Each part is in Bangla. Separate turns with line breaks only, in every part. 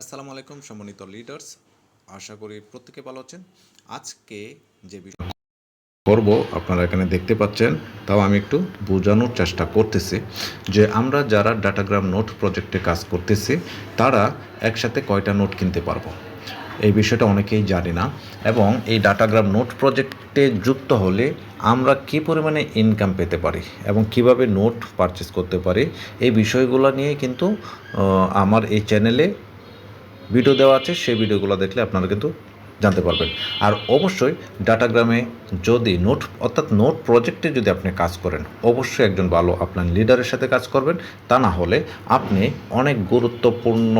আসসালামু আলাইকুম, সম্মানিত লিডার্স আশা করি প্রত্যেকে ভালো আছেন। আজকে যে বিষয় করব, আপনারা এখানে দেখতে পাচ্ছেন, তাও আমি একটু বোঝানোর চেষ্টা করতেছি যে আমরা যারা ডাটাগ্রাম নোট প্রজেক্টে কাজ করতেছি, তারা একসাথে কয়টা নোট কিনতে পারব? এই বিষয়টা অনেকেই জানি না। এবং এই ডাটাগ্রাম নোট প্রজেক্টে যুক্ত হলে আমরা কী পরিমাণে ইনকাম পেতে পারি এবং কীভাবে নোট পারচেস করতে পারি, এই বিষয়গুলো নিয়ে কিন্তু আমার এই চ্যানেলে ভিডিও দেওয়া আছে, সেই ভিডিওগুলো দেখলে আপনারা কিন্তু জানতে পারবেন। আর অবশ্যই ডাটাগ্রামে যদি নোট, অর্থাৎ নোট প্রজেক্টে যদি আপনি কাজ করেন, অবশ্যই একজন ভালো আপনার লিডারের সাথে কাজ করবেন। তা না হলে আপনি অনেক গুরুত্বপূর্ণ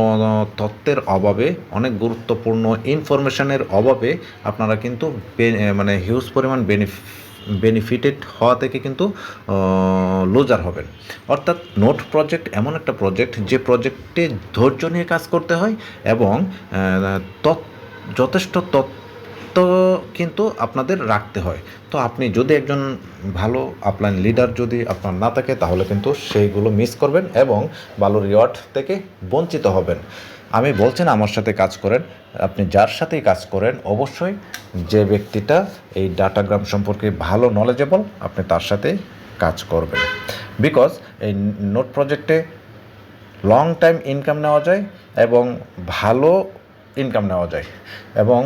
তথ্যের অভাবে, অনেক গুরুত্বপূর্ণ ইনফরমেশনের অভাবে আপনারা কিন্তু মানে হিউজ পরিমাণ বেনিফ বেনিফিটেড হওয়া থেকে কিন্তু লোজার হবেন। অর্থাৎ নোট প্রজেক্ট এমন একটা প্রজেক্ট যে প্রজেক্টে ধৈর্য নিয়ে কাজ করতে হয় এবং যথেষ্ট তথ্য কিন্তু আপনাদের রাখতে হয়। তো আপনি যদি একজন ভালো আপনার লিডার যদি আপনার না থাকে, তাহলে কিন্তু সেইগুলো মিস করবেন এবং ভালো রিওয়ার্ড থেকে বঞ্চিত হবেন। আমি বলছি না আমার সাথে কাজ করেন, আপনি যার সাথেই কাজ করেন, অবশ্যই যে ব্যক্তিটা এই ডাটাগ্রাম সম্পর্কে ভালো নলেজেবল আপনি তার সাথে কাজ করবেন। বিকজ এই নোট প্রজেক্টে লং টাইম ইনকাম নেওয়া যায় এবং ভালো ইনকাম নেওয়া যায় এবং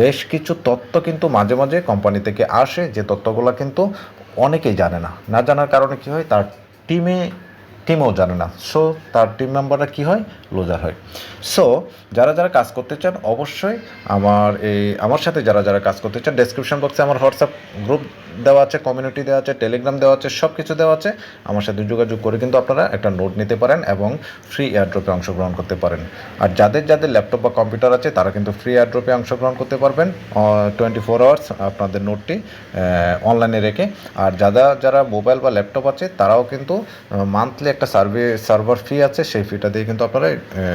বেশ কিছু তথ্য কিন্তু মাঝে মাঝে কোম্পানি থেকে আসে, যে তথ্যগুলো কিন্তু অনেকেই জানে না। না জানার কারণে কী হয়, তার টিমে টিমও জানে না। সো তার টিম মেম্বাররা কী হয়? লুজার হয়। সো যারা যারা কাজ করতে চান, অবশ্যই আমার এই, আমার সাথে যারা যারা কাজ করতে চান ডেসক্রিপশন বক্সে আমার হোয়াটসঅ্যাপ গ্রুপ দেওয়া আছে কমিউনিটি দেওয়া আছে টেলিগ্রাম দেওয়া আছে সব কিছু দেওয়া আছে। আমার সাথে যোগাযোগ করে কিন্তু আপনারা একটা নোট নিতে পারেন এবং ফ্রি এয়ারড্রপে অংশগ্রহণ করতে পারেন। আর যাদের যাদের ল্যাপটপ বা কম্পিউটার আছে, তারা কিন্তু ফ্রি এয়ারড্রপে অংশগ্রহণ করতে পারবেন টোয়েন্টি ফোর আওয়ার্স আপনাদের নোটটি অনলাইনে রেখে। আর যারা যারা মোবাইল বা ল্যাপটপ আছে, তারাও কিন্তু মান্থলি একটা সার্ভে সার্ভার ফি আছে, সেই ফিটা দিয়ে কিন্তু আপনারা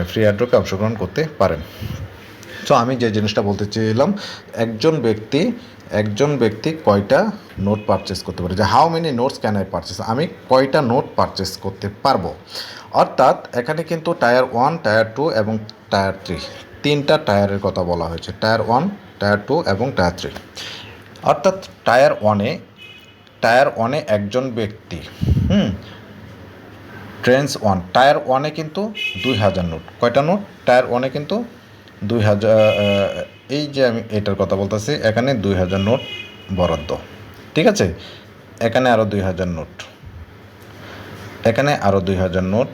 ফ্রি এয়ারড্রপে অংশগ্রহণ করতে পারেন। সো আমি যে জিনিসটা বলতে চেয়েছিলাম একজন ব্যক্তি একজন ব্যক্তি কয়টা নোট পারচেস করতে পারে? যে how many notes can I purchase আমি কয়টা নোট পারচেস করতে পারব? অর্থাৎ, এখানে কিন্তু টায়ার ওয়ান টায়ার টু এবং টায়ার থ্রি তিনটা টায়ারের কথা বলা হয়েছে। টায়ার ওয়ান টায়ার টু এবং টায়ার থ্রি অর্থাৎ টায়ার ওয়ানে টায়ার ওয়ানে একজন ব্যক্তি, হুম ট্রেন্স ওয়ান টায়ার ওয়ানে কিন্তু দুই হাজার নোট। কয়টা নোট? টায়ার ওয়ানে কিন্তু দুই হাজার এই যে আমি এটার কথা বলতেছি, এখানে দুই হাজার নোট বরাদ্দ। ঠিক আছে? এখানে আরও দুই হাজার নোট। এখানে আরও দুই হাজার নোট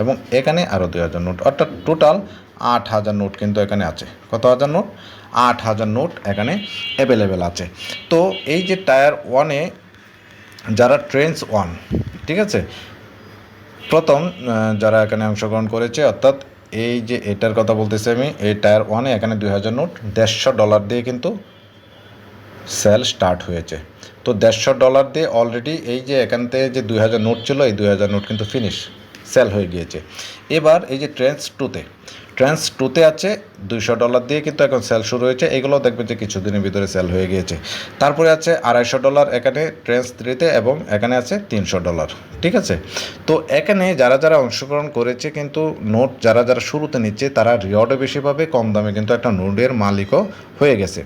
এবং এখানে আরও দুই হাজার নোট। অর্থাৎ টোটাল আট হাজার নোট কিন্তু এখানে আছে। কত হাজার নোট? আট হাজার নোট এখানে অ্যাভেলেবেল আছে। তো এই যে টায়ার ওয়ানে যারা ট্রেন্স ওয়ান ঠিক আছে? প্রথম যারা এখানে অংশগ্রহণ করেছে, অর্থাৎ এই যে এটার কথা বলতেছি আমি, এই টায়ার ওয়ানে এখানে দুই হাজার নোট, দেড়শো ডলার দিয়ে কিন্তু সেল স্টার্ট হয়েছে। তো দেড়শো ডলার দিয়ে অলরেডি এই যে এখান থেকে যে দুই হাজার নোট ছিল, এই দুই হাজার নোট কিন্তু ফিনিশ সেল হয়ে গিয়েছে। এবার এই যে ট্রেন্স টুতে ট্রেন্স টুতে আছে, দুইশো ডলার দিয়ে কিন্তু এখন সেল শুরু হয়েছে। এগুলো দেখবেন যে কিছুদিনের ভিতরে সেল হয়ে গিয়েছে। তারপরে আছে আড়াইশো ডলার, এখানে ট্রেন্স থ্রিতে এবং এখানে আছে তিনশো ডলার। ঠিক আছে? তো এখানে যারা যারা অংশগ্রহণ করেছে কিন্তু নোট যারা যারা শুরুতে নিচ্ছে, তারা রিওয়ার্ডও বেশি পাবে, কম দামে কিন্তু একটা নোটের মালিকও হয়ে গেছে।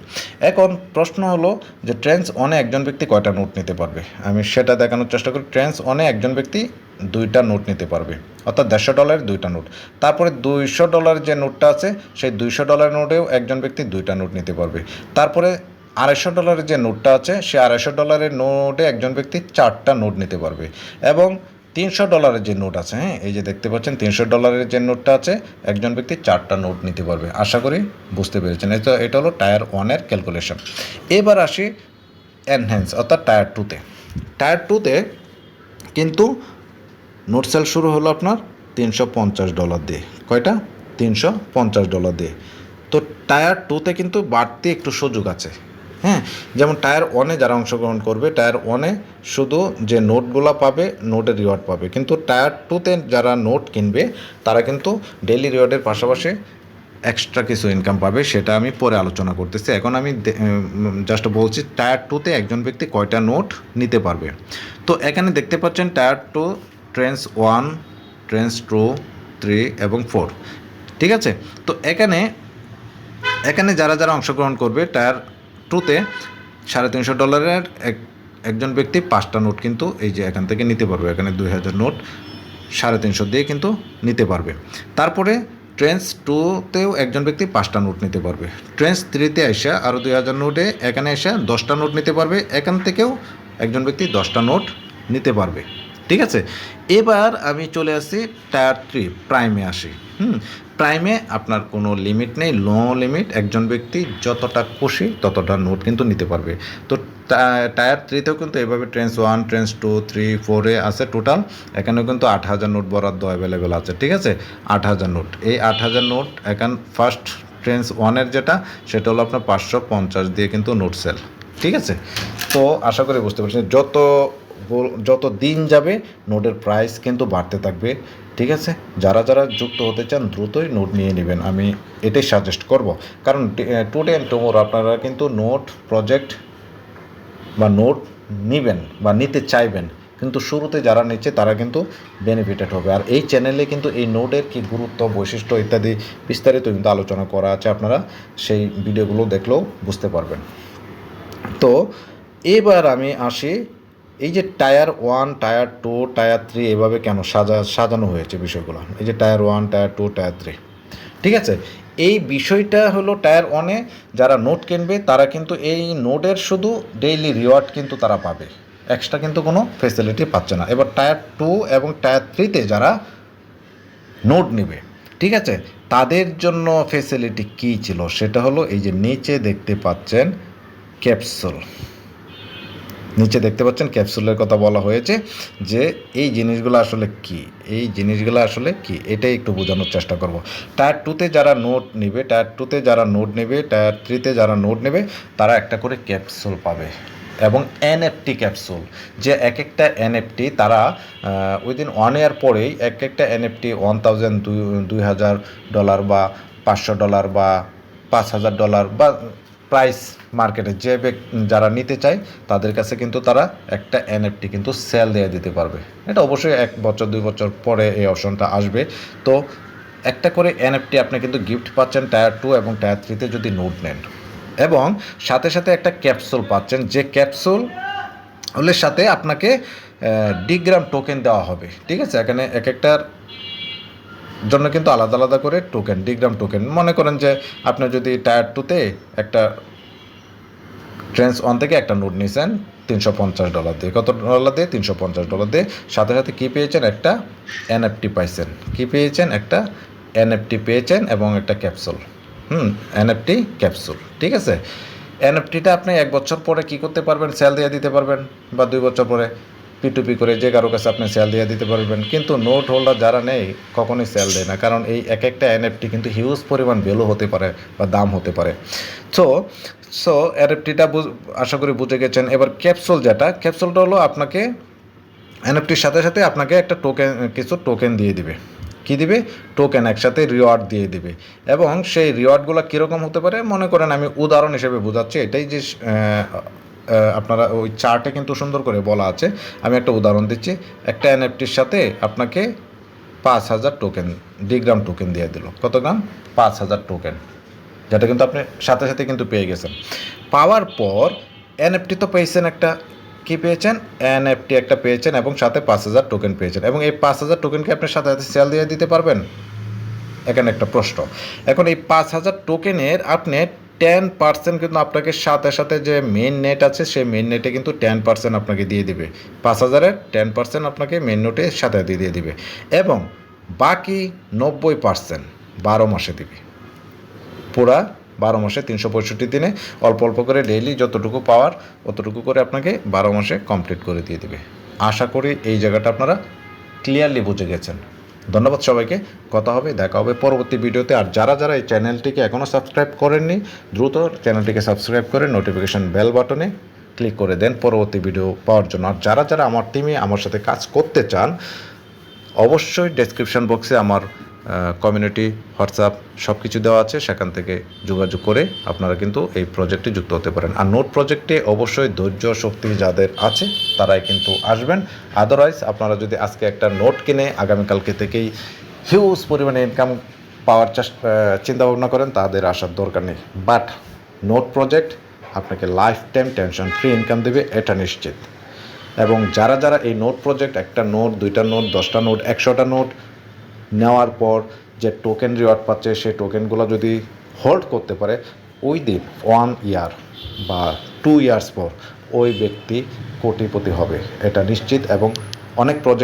এখন প্রশ্ন হলো যে ট্রেন্স অনে একজন ব্যক্তি কয়টা নোট নিতে পারবে? আমি সেটা দেখানোর চেষ্টা করি। ট্রেন্স অনে একজন ব্যক্তি দুইটা নোট নিতে পারবে। অর্থাৎ দেড়শো ডলারের দুইটা নোট। তারপরে দুইশো ডলার যে নোটটা আছে, সেই দুইশো ডলার নোটেও একজন ব্যক্তি দুইটা নোট নিতে পারবে। তারপরে আড়াইশো ডলারের যে নোটটা আছে সে আড়াইশো ডলারের নোটে একজন ব্যক্তি চারটা নোট নিতে পারবে। এবং তিনশো ডলারের যে নোট আছে হ্যাঁ এই যে দেখতে পাচ্ছেন, তিনশো ডলারের যে নোটটা আছে, একজন ব্যক্তি চারটা নোট নিতে পারবে। আশা করি বুঝতে পেরেছেন। এটা এটা হলো টায়ার ওয়ানের ক্যালকুলেশন। এবার আসি এনহ্যান্স, অর্থাৎ টায়ার টুতে টায়ার টুতে কিন্তু নোট সেল শুরু হলো আপনার তিনশো পঞ্চাশ ডলার দিয়ে। কয়টা? তিনশো পঞ্চাশ ডলার দিয়ে। তো টায়ার টুতে কিন্তু বাড়তি একটু সুযোগ আছে। হ্যাঁ যেমন টায়ার ওয়ানে যারা অংশগ্রহণ করবে, টায়ার ওয়ানে শুধু যে নোটগুলো পাবে, নোটের রিওয়ার্ড পাবে। কিন্তু টায়ার টুতে যারা নোট কিনবে, তারা কিন্তু ডেলি রিওয়ার্ডের পাশাপাশি এক্সট্রা কিছু ইনকাম পাবে, সেটা আমি পরে আলোচনা করতেছি। এখন আমি জাস্ট বলছি, টায়ার টুতে একজন ব্যক্তি কয়টা নোট নিতে পারবে? তো এখানে দেখতে পাচ্ছেন, tier two trends one, trends two, three এবং ফোর। ঠিক আছে? তো এখানে এখানে যারা যারা অংশগ্রহণ করবে টায়ার টুতে সাড়ে তিনশো ডলারের এক, একজন ব্যক্তি পাঁচটা নোট কিন্তু এই যে এখান থেকে নিতে পারবে। এখানে দুই হাজার নোট সাড়ে তিনশো দিয়ে কিন্তু নিতে পারবে। তারপরে ট্রেন্স টুতেও একজন ব্যক্তি পাঁচটা নোট নিতে পারবে। ট্রেন্স থ্রিতে এসে আরও দুই হাজার নোটে, এখানে এসে দশটা নোট নিতে পারবে। এখান থেকেও একজন ব্যক্তি দশটা নোট নিতে পারবে। ঠিক আছে? এবার আমি চলে আসি টায়ার থ্রি প্রাইমে আসি। হুম? প্রাইমে আপনার কোনো লিমিট নেই লো লিমিট একজন ব্যক্তি যতটা খুশি ততটা নোট কিন্তু নিতে পারবে। তো টায়ার থ্রিতেও কিন্তু এভাবে trends one trends two three ফোরে আছে টোটাল এখানেও কিন্তু আট হাজার নোট বরাদ্দ অ্যাভেলেবেল আছে, ঠিক আছে? আট হাজার নোট এই আট হাজার নোট এখন ফার্স্ট ট্রেন্স ওয়ানের যেটা, সেটা হলো আপনার পাঁচশো পঞ্চাশ দিয়ে কিন্তু নোট সেল ঠিক আছে? তো আশা করি বুঝতে পারছেন, যত যত দিন যাবে, নোটের প্রাইস কিন্তু বাড়তে থাকবে। ঠিক আছে? যারা যারা যুক্ত হতে চান, দ্রুতই নোট নিয়ে নেবেন। আমি এটাই সাজেস্ট করব। কারণ টুডে অ্যান্ড টুমোর আপনারা কিন্তু নোট প্রজেক্ট বা নোট নেবেন বা নিতে চাইবেন। কিন্তু শুরুতে যারা নিচ্ছে, তারা কিন্তু বেনিফিটেড হবে। আর এই চ্যানেলে কিন্তু এই নোটের কি গুরুত্ব, বৈশিষ্ট্য ইত্যাদি বিস্তারিত কিন্তু আলোচনা করা আছে আপনারা। সেই ভিডিওগুলো দেখলেও বুঝতে পারবেন। তো, এবার আমি আসি এই যে tier one, tier two, tier three এভাবে কেন সাজা, সাজানো হয়েছে বিষয়গুলো? এই যে tier one, tier two, tier three. ঠিক আছে? এই বিষয়টা হলো টায়ার ওয়ানে যারা নোট কিনবে, তারা কিন্তু এই নোটের শুধু ডেইলি রিওয়ার্ড কিন্তু তারা পাবে। এক্সট্রা কিন্তু কোনো ফেসিলিটি পাচ্ছে না। এবার টায়ার টু এবং টায়ার থ্রিতে যারা নোট নেবে, ঠিক আছে? তাদের জন্য ফেসিলিটি কী ছিল? সেটা হলো এই যে নিচে দেখতে পাচ্ছেন ক্যাপসুল। নিচে দেখতে পাচ্ছেন ক্যাপসুলের কথা বলা হয়েছে যে এই জিনিসগুলো আসলে কি? এই জিনিসগুলো আসলে কি? এটাই একটু বোঝানোর চেষ্টা করব। টায়ার টুতে যারা নোট নেবে টায়ার টুতে যারা নোট নেবে টায়ার থ্রিতে যারা নোট নেবে, তারা একটা করে ক্যাপসুল পাবে এবং এনএফটি ক্যাপসুল। যে এক একটা এনএফটি তারা উইদিন ওয়ান ইয়ার পরেই এক একটা এনএফটি ওয়ান থাউজেন্ড দুই হাজার ডলার বা পাঁচশো ডলার বা পাঁচ হাজার ডলার বা প্রাইস মার্কেটে যে যারা নিতে চায়, তাদের কাছে কিন্তু তারা একটা এনএফটি কিন্তু সেল দিয়ে দিতে পারবে। এটা অবশ্যই এক বছর, দুই বছর পরে এই অপশনটা আসবে। তো একটা করে এনএফটি আপনি কিন্তু গিফট পাচ্ছেন টায়ার টু এবং টায়ার থ্রিতে যদি নোট নেন। এবং সাথে সাথে একটা ক্যাপসুল পাচ্ছেন, যে ক্যাপসুল হলের সাথে আপনাকে ডিগ্রাম টোকেন দেওয়া হবে। ঠিক আছে? এখানে এক একটার জন্য কিন্তু আলাদা আলাদা করে টোকেন ডিগ্রাম টোকেন মনে করেন যে আপনি যদি টায়ার টুতে একটা ট্রেন্স ওয়ান থেকে একটা নোট নিয়েছেন তিনশো পঞ্চাশ ডলার দিয়ে। কত ডলার দিয়ে? তিনশো পঞ্চাশ ডলার দিয়ে। সাথে সাথে কী পেয়েছেন? একটা এনএফটি পাইছেন। কী পেয়েছেন? একটা এনএফটি পেয়েছেন এবং একটা ক্যাপসুল হুম এনএফটি ক্যাপসুল ঠিক আছে? এনএফটিটা আপনি এক বছর পরে কি করতে পারবেন? সেল দিয়ে দিতে পারবেন বা দুই বছর পরে? পিটুপি করে যে কারও কাছে আপনি সেল দিয়ে দিতে পারবেন। কিন্তু নোট হোল্ডার যারা নেই, কখনোই সেল দেয় না। কারণ এই এক একটা এনএফটি কিন্তু হিউজ পরিমাণ ভ্যালু হতে পারে বা দাম হতে পারে। সো সো এনএফটিটা আশা করি বুঝে গেছেন। এবার ক্যাপসুল যেটা ক্যাপসুলটা হলো আপনাকে এনএফটির সাথে সাথে আপনাকে একটা টোকেন কিছু টোকেন দিয়ে দিবে। কী দিবে? টোকেন একসাথে রিওয়ার্ড দিয়ে দিবে। এবং সেই রিওয়ার্ডগুলো কীরকম হতে পারে? মনে করেন আমি উদাহরণ হিসেবে বোঝাচ্ছি। এটাই যে আপনারা ওই চার্টে কিন্তু সুন্দর করে বলা আছে। আমি একটা উদাহরণ দিচ্ছি। একটা এনএফটির সাথে আপনাকে পাঁচ হাজার টোকেন ডিগ্রাম টোকেন দিয়ে দিল। কত গ্রাম? পাঁচ হাজার টোকেন যেটা কিন্তু আপনি সাথে সাথে কিন্তু পেয়ে গেছেন। পাওয়ার পর এনএফটি তো পেয়েছেন একটা। কি পেয়েছেন? এনএফটি একটা পেয়েছেন এবং সাথে পাঁচ হাজার টোকেন পেয়েছেন। এবং এই পাঁচ হাজার টোকেনকে আপনি সাথে সাথে সেল দিয়ে দিতে পারবেন? এখানে একটা প্রশ্ন। এখন এই পাঁচ হাজার টোকেনের আপনি টেন পার্সেন্ট কিন্তু আপনাকে সাথে সাথে যে মেন নেট আছে, সেই মেন নেটে কিন্তু টেন পার্সেন্ট আপনাকে দিয়ে দিবে। পাঁচ হাজারের টেন পার্সেন্ট আপনাকে মেন নোটে সাথে দিয়ে দিবে। এবং বাকি নব্বই পার্সেন্ট বারো মাসে দিবে। পুরা বারো মাসে তিনশো পঁয়ষট্টি দিনে অল্প অল্প করে ডেইলি যতটুকু পাওয়ার অতটুকু করে আপনাকে বারো মাসে কমপ্লিট করে দিয়ে দেবে। আশা করি এই জায়গাটা আপনারা ক্লিয়ারলি বুঝে গেছেন। ধন্যবাদ সবাইকে। কথা হবে, দেখা হবে পরবর্তী ভিডিওতে। আর যারা যারা এই চ্যানেলটিকে এখনও সাবস্ক্রাইব করেননি, দ্রুত চ্যানেলটিকে সাবস্ক্রাইব করে নোটিফিকেশান বেল বাটনে ক্লিক করে দেন পরবর্তী ভিডিও পাওয়ার জন্য। আর যারা যারা আমার টিমে আমার সাথে কাজ করতে চান, অবশ্যই ডেসক্রিপশন বক্সে আমার কমিউনিটি হোয়াটসঅ্যাপ সব কিছু দেওয়া আছে। সেখান থেকে যোগাযোগ করে আপনারা কিন্তু এই প্রজেক্টে যুক্ত হতে পারেন। আর নোট প্রজেক্টে অবশ্যই ধৈর্য, শক্তি যাদের আছে, তারাই কিন্তু আসবেন। আদারওয়াইজ আপনারা যদি আজকে একটা নোট কিনে আগামীকালকে থেকেই হিউজ পরিমাণে ইনকাম পাওয়ার চিন্তা ভাবনা করেন, তাদের আসার দরকার নেই। বাট নোট প্রজেক্ট আপনাকে life time tension free income দেবে, এটা নিশ্চিত। এবং যারা যারা এই নোট প্রজেক্ট একটা নোট দুইটা নোট দশটা নোট একশোটা নোট নেওয়ার পর যে টোকেন রিওয়ার্ড পাচ্ছে সেই টোকেনগুলো যদি হোল্ড করতে পারে, ওই দিন ওয়ান ইয়ার বা টু ইয়ার্স পর ওই ব্যক্তি কোটিপতি হবে। এটা নিশ্চিত এবং অনেক প্রজেক্ট